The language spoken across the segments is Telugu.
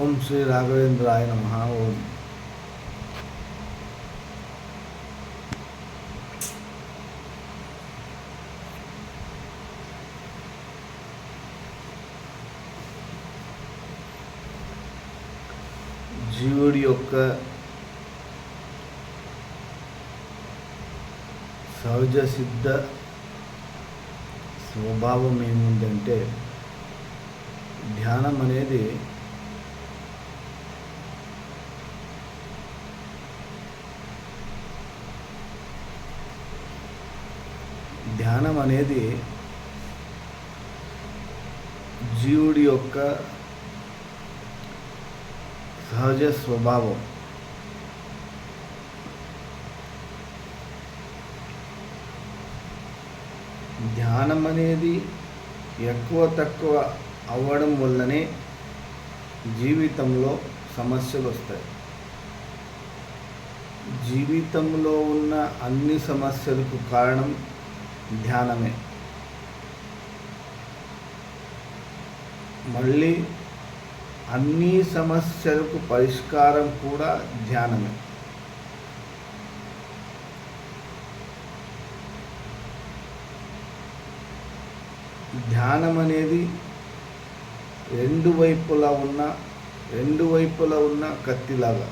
ఓం శ్రీ రాఘవేంద్రాయ నమ. ఓం. జీవుడి యొక్క సహజ సిద్ధ స్వభావం ఏముందంటే ధ్యానం అనేది ధ్యానం అనేది జీవుడి యొక్క సహజ స్వభావం. ధ్యానం అనేది ఎక్కువ తక్కువ అవ్వడం వల్లనే జీవితంలో సమస్యలు వస్తాయి. జీవితంలో ఉన్న అన్ని సమస్యలకు కారణం ధ్యానమే. మళ్ళీ అన్ని సమస్యలకు పరిష్కారం కూడా ధ్యానమే. ధ్యానం అనేది రెండు వైపులా ఉన్న రెండు వైపులా ఉన్న కత్తిలాగా.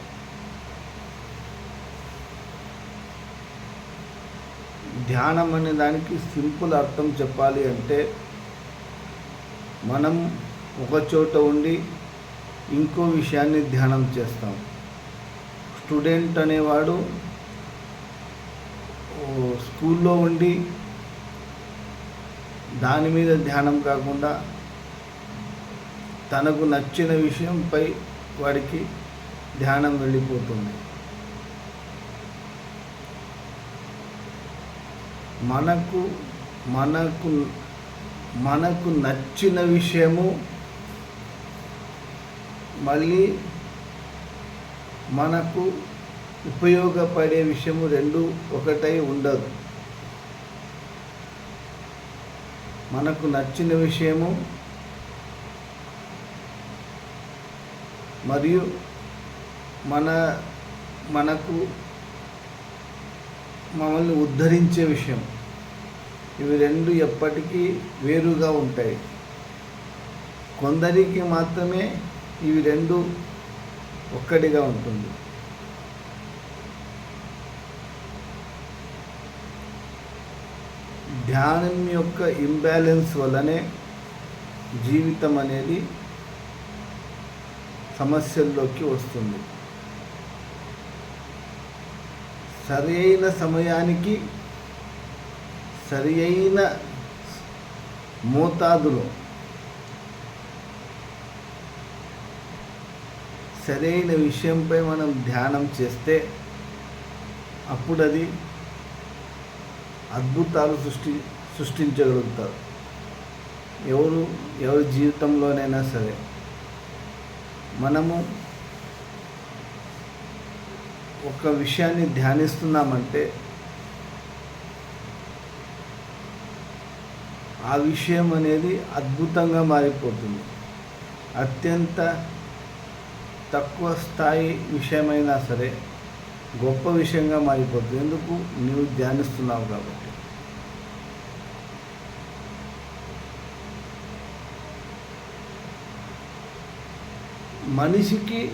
ధ్యానం అనే దానికి సింపుల్ అర్థం చెప్పాలి అంటే మనం ఒక చోట ఉండి ఇంకో విషయాన్ని ధ్యానం చేస్తాం. స్టూడెంట్ అనేవాడు స్కూల్లో ఉండి దాని మీద ధ్యానం కాకుండా తనకు నచ్చిన విషయంపై వాడికి ధ్యానం వెళ్ళిపోతుంది. మనకు మనకు మనకు నచ్చిన విషయము మళ్ళీ మనకు ఉపయోగపడే విషయము రెండు ఒకటై ఉండదు. మనకు నచ్చిన విషయము మరియు మన మనకు మమ్మల్ని ఉద్ధరించే విషయం. ఇవి రెండు ఎప్పటికీ వేరుగా ఉంటాయి. కొందరికి మాత్రమే ఇవి రెండు ఒక్కటిగా ఉంటుంది. ధ్యానం యొక్క ఇంబ్యాలెన్స్ వల్లనే జీవితం అనేది సమస్యల్లోకి వస్తుంది. సరి అయిన సమయానికి సరి అయిన మోతాదులో సరైన విషయంపై మనం ధ్యానం చేస్తే అప్పుడు అది అద్భుతాలు సృష్టి సృష్టించగలుగుతారు. ఎవరు ఎవరి జీవితంలోనైనా సరే మనము ఒక విషయాన్ని ధ్యానిస్తున్నామంటే ఆ విషయం అనేది అద్భుతంగా మారిపోతుంది. అత్యంత తక్కువ స్థాయి విషయమైనా సరే గొప్ప విషయంగా మారిపోతుంది. ఎందుకు? నువ్వు ధ్యానిస్తున్నావు కాబట్టి. మనిషికి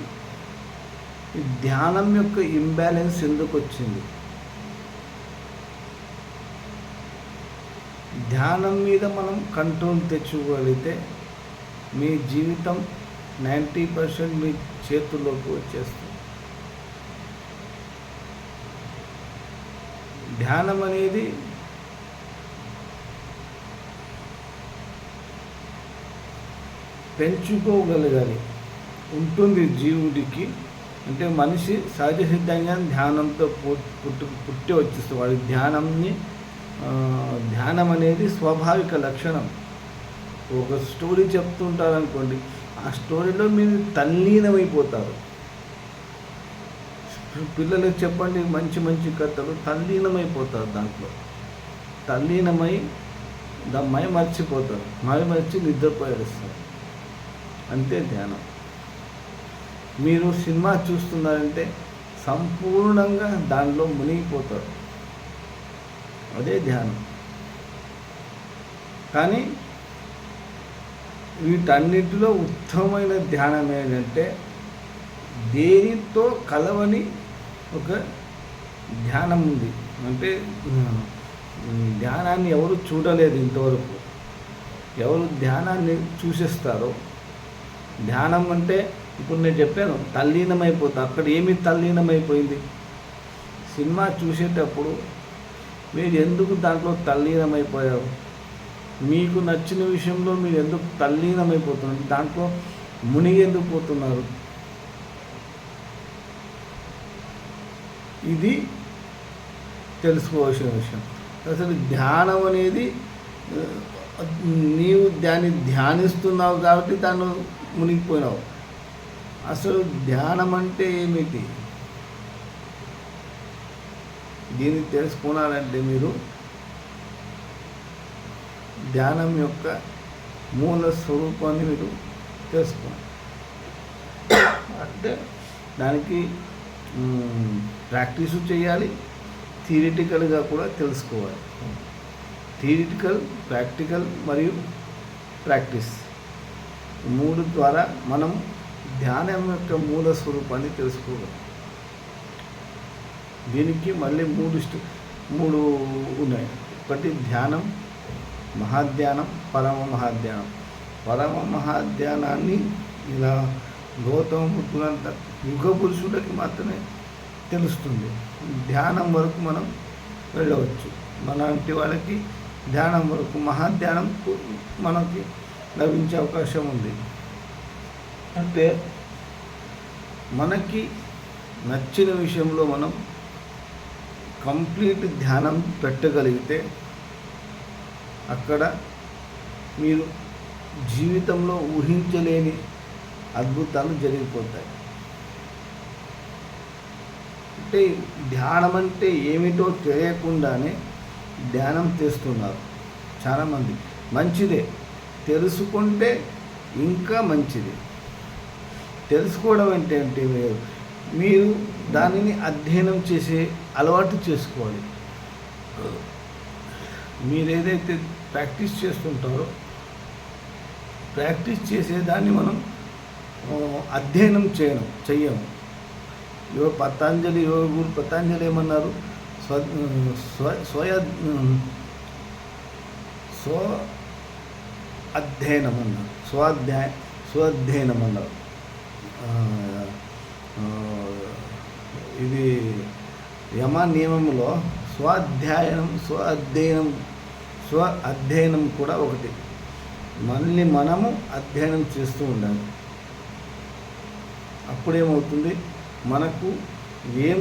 ధ్యానం యొక్క ఇంబ్యాలెన్స్ ఎందుకు వచ్చింది? ధ్యానం మీద మనం కంట్రోల్ తెచ్చుకోగలిగితే మీ జీవితం నైంటీ పర్సెంట్ మీ చేతుల్లోకి వచ్చేస్తుంది. ధ్యానం అనేది పెంచుకోగలగాలి. ఉంటుంది జీవుడికి అంటే మనిషి సహజ సిద్ధంగా ధ్యానంతో పుట్టు పుట్టి వచ్చేస్తుంది వాడి ధ్యానంని ధ్యానం అనేది స్వాభావిక లక్షణం. ఒక స్టోరీ చెప్తుంటారనుకోండి ఆ స్టోరీలో మీరు తల్లీనమైపోతారు. పిల్లలకు చెప్పండి మంచి మంచి కథలు తల్లీనమైపోతారు దాంట్లో. తల్లీనమై దా మై మర్చిపోతారు. మై మర్చి నిద్రపోయేస్తారు అంతే ధ్యానం. మీరు సినిమా చూస్తున్నారంటే సంపూర్ణంగా దానిలో మునిగిపోతారు. అదే ధ్యానం. కానీ వీటన్నిటిలో ఉత్తమమైన ధ్యానం ఏంటంటే దేనితో కలవని ఒక ధ్యానం ఉంది. అంటే ధ్యానాన్ని ఎవరు చూడలేదు ఇంతవరకు. ఎవరు ధ్యానాన్ని చూసేస్తారో ధ్యానం అంటే ఇప్పుడు నేను చెప్పాను తల్లీనమైపోతా. అక్కడ ఏమి తల్లీనమైపోయింది? సినిమా చూసేటప్పుడు మీరు ఎందుకు దాంట్లో తల్లీనమైపోయారు? మీకు నచ్చిన విషయంలో మీరు ఎందుకు తల్లీనమైపోతున్నారు? దాంట్లో మునిగి ఎందుకు పోతున్నారు? ఇది తెలుసుకోవాల్సిన విషయం. అసలు ధ్యానం అనేది నీవు దాన్ని ధ్యానిస్తున్నావు కాబట్టి దాన్ని మునిగిపోయినావు. అసలు ధ్యానం అంటే ఏమిటి? దీన్ని తెలుసుకున్నారంటే మీరు ధ్యానం యొక్క మూల స్వరూపాన్ని మీరు తెలుసుకోండి అంటే దానికి ప్రాక్టీసు చేయాలి థియరిటికల్గా కూడా తెలుసుకోవాలి. థియరిటికల్ ప్రాక్టికల్ మరియు ప్రాక్టీస్. మూడు ద్వారా మనం ధ్యానం యొక్క మూల స్వరూపాన్ని తెలుసుకోగలం దీనికి మళ్ళీ మూడు మూడు ఉన్నాయి. ఒకటి ధ్యానం మహాధ్యానం పరమ మహాధ్యానం. పరమ మహాధ్యానాన్ని ఇలా గౌతమ బుద్ధులంత యుగ పురుషులకి మాత్రమే తెలుస్తుంది. ధ్యానం వరకు మనం వెళ్ళవచ్చు. మనలాంటి వాళ్ళకి ధ్యానం వరకు మహాధ్యానం మనకి లభించే అవకాశం ఉంది. అంటే మనకి నచ్చిన విషయంలో మనం కంప్లీట్ ధ్యానం పెట్టగలిగితే అక్కడ మీరు జీవితంలో ఊహించలేని అద్భుతాలు జరిగిపోతాయి. అంటే ధ్యానం అంటే ఏమిటో తెలియకుండానే ధ్యానం చేస్తున్నారు చాలామంది. మంచిదే. తెలుసుకుంటే ఇంకా మంచిది. తెలుసుకోవడం అంటే అంటే మీరు దానిని అధ్యయనం చేసే అలవాటు చేసుకోవాలి. మీరు ఏదైతే ప్రాక్టీస్ చేస్తుంటారో ప్రాక్టీస్ చేసేదాన్ని మనం అధ్యయనం చేయడం చెయ్యము. యోగ పతాంజలి యోగ గురు పతాంజలి ఏమన్నారు? స్వ స్వ స్వయ స్వ అధ్యయనం అన్నారు స్వాధ్యాయ స్వాధ్యయనం అన్నారు ఇది యమ నియమంలో స్వాధ్యాయనం స్వ అధ్యయనం స్వ అధ్యయనం కూడా ఒకటి. మళ్ళీ మనము అధ్యయనం చేస్తూ ఉండాలి. అప్పుడేమవుతుంది? మనకు ఏం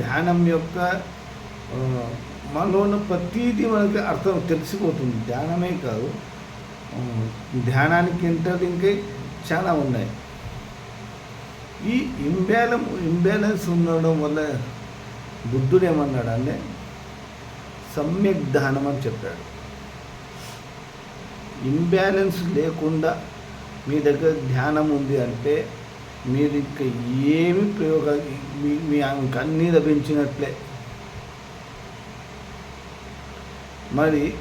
ధ్యానం యొక్క మనలో ఉన్న ప్రతీది మనకి అర్థం తెలిసిపోతుంది. ధ్యానమే కాదు. ధ్యానానికి ధ్యానానికి ఇంకా చాలా ఉన్నాయి. ఈ ఇంబ్యాలం ఇంబ్యాలెన్స్ ఉండడం వల్ల బుద్ధుడు ఏమన్నాడు అంటే సమ్యక్ ధ్యానం అని చెప్పాడు. ఇంబ్యాలెన్స్ లేకుండా మీ దగ్గర ధ్యానం ఉంది అంటే మీరు ఇంకా ఏమి ప్రయోగాలు మీ మీ అన్నీ లభించినట్లే మరి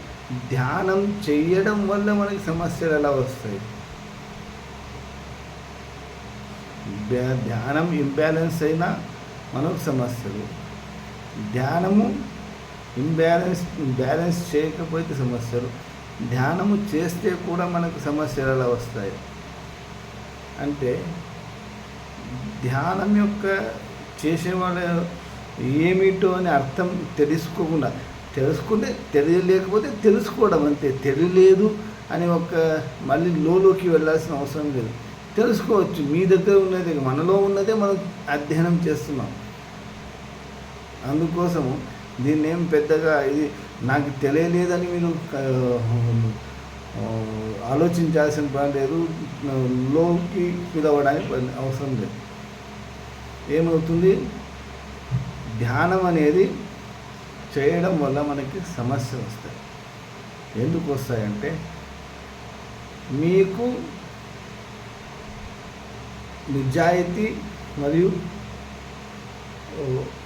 ధ్యానం చేయడం వల్ల మనకి సమస్యలు ఎలా వస్తాయి? ధ్యానం ఇంబ్యాలెన్స్ అయినా మనకు సమస్యలు. ధ్యానము ఇంబ్యాలెన్స్ బ్యాలెన్స్ చేయకపోతే సమస్యలు. ధ్యానము చేస్తే కూడా మనకు సమస్యలు ఎలా వస్తాయి? అంటే ధ్యానం యొక్క చేసేవాళ్ళ ఏమిటో అని అర్థం తెలుసుకోకుండా తెలుసుకుంటే తెలియలేకపోతే తెలుసుకోవడం అంతే. తెలియలేదు అని ఒక మళ్ళీ లోలోకి వెళ్ళాల్సిన అవసరం లేదు. తెలుసుకోవచ్చు. మీ దగ్గర ఉన్నది మనలో ఉన్నదే మనం అధ్యయనం చేస్తున్నాం. అందుకోసము దీన్ని ఏం పెద్దగా ఇది నాకు తెలియలేదని మీరు ఆలోచించాల్సిన పని లేదు. లోకి పిలవడానికి అవసరం లేదు. ఏమవుతుంది? ధ్యానం అనేది చేయడం వల్ల మనకి సమస్య వస్తాయి. ఎందుకు వస్తాయంటే మీకు నిజాయితీ మరియు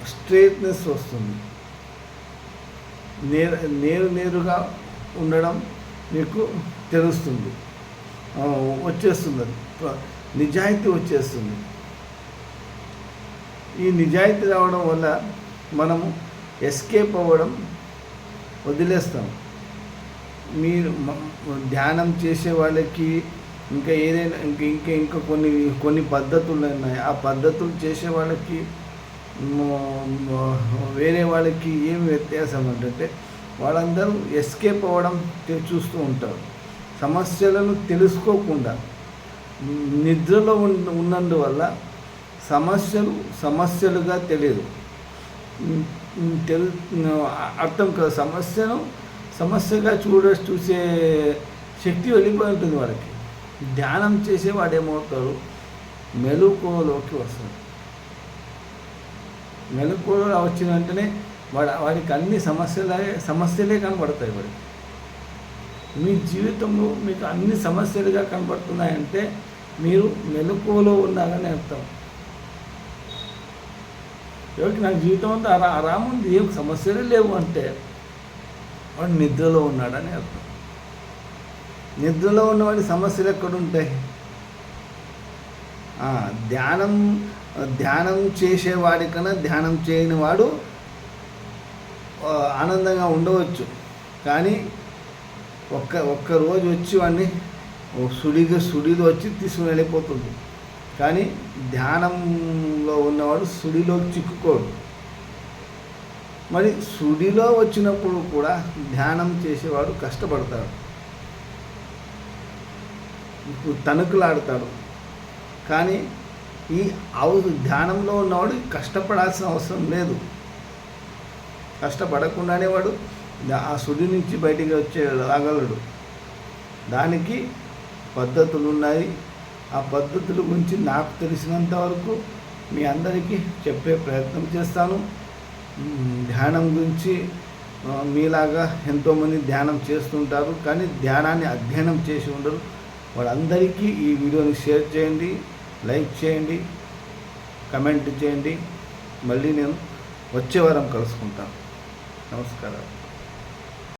స్ట్రేట్నెస్ వస్తుంది. నేరు నేరు నేరుగా ఉండడం మీకు తెలుస్తుంది. వచ్చేస్తుంది నిజాయితీ వచ్చేస్తుంది. ఈ నిజాయితీ రావడం వల్ల మనము ఎస్కేప్ అవ్వడం వదిలేస్తాం. మీరు ధ్యానం చేసే వాళ్ళకి ఇంకా ఏదైనా ఇంకా ఇంకా ఇంకా కొన్ని కొన్ని పద్ధతులు ఉన్నాయి. ఆ పద్ధతులు చేసే వాళ్ళకి వేరే వాళ్ళకి ఏం వ్యత్యాసం అంటే వాళ్ళందరూ ఎస్కేప్ అవ్వడం చూస్తూ ఉంటారు. సమస్యలను తెలుసుకోకుండా నిద్రలో ఉన్నందువల్ల సమస్యలు సమస్యలుగా తెలియదు. తెలు అర్థం కాదు. సమస్యను సమస్యగా చూడ చూసే శక్తి వెళ్ళిపోయి ఉంటుంది వాడికి ధ్యానం చేసే వాడు ఏమవుతాడు? మెలకువలోకి వస్తాడు. మెలకువలో వచ్చిన వెంటనే వాడు వాడికి అన్ని సమస్యలే సమస్యలే కనబడతాయి వాడికి. మీ జీవితంలో మీకు అన్ని సమస్యలుగా కనబడుతున్నాయంటే మీరు మెలకువలో ఉన్నారని అర్థం. ఎవరికి నాకు జీవితం అంతా అరా ఆరాముంది ఏం సమస్యలు లేవు అంటే వాడు నిద్రలో ఉన్నాడని అర్థం. నిద్రలో ఉన్నవాడి సమస్యలు ఎక్కడుంటాయి? ధ్యానం ధ్యానం చేసేవాడికన్నా ధ్యానం చేయని వాడు ఆనందంగా ఉండవచ్చు. కానీ ఒక్క ఒక్క రోజు వచ్చి వాడిని సుడిగా సుడిగా సుడిలో వచ్చి తీసుకుని వెళ్ళిపోతుంది. కానీ ధ్యానంలో ఉన్నవాడు సుడిలో చిక్కుకోడు. మరి సుడిలో వచ్చినప్పుడు కూడా ధ్యానం చేసేవాడు కష్టపడతాడు. తణుకులాడతాడు. కానీ ఈ అవు ధ్యానంలో ఉన్నవాడు కష్టపడాల్సిన అవసరం లేదు. కష్టపడకుండానే వాడు ఆ సుడి నుంచి బయటికి వచ్చే రాగలడు. దానికి పద్ధతులు ఉన్నాయి ఆ పద్ధతుల గురించి నాకు తెలిసినంత వరకు మీ అందరికీ చెప్పే ప్రయత్నం చేస్తాను. ధ్యానం గురించి మీలాగా ఎంతోమంది ధ్యానం చేస్తుంటారు కానీ ధ్యానాన్ని అధ్యయనం చేసి ఉండరు. వాళ్ళందరికీ ఈ వీడియోని షేర్ చేయండి లైక్ చేయండి కమెంట్ చేయండి. మళ్ళీ నేను వచ్చే వారం కలుసుకుంటాను. నమస్కారాలు.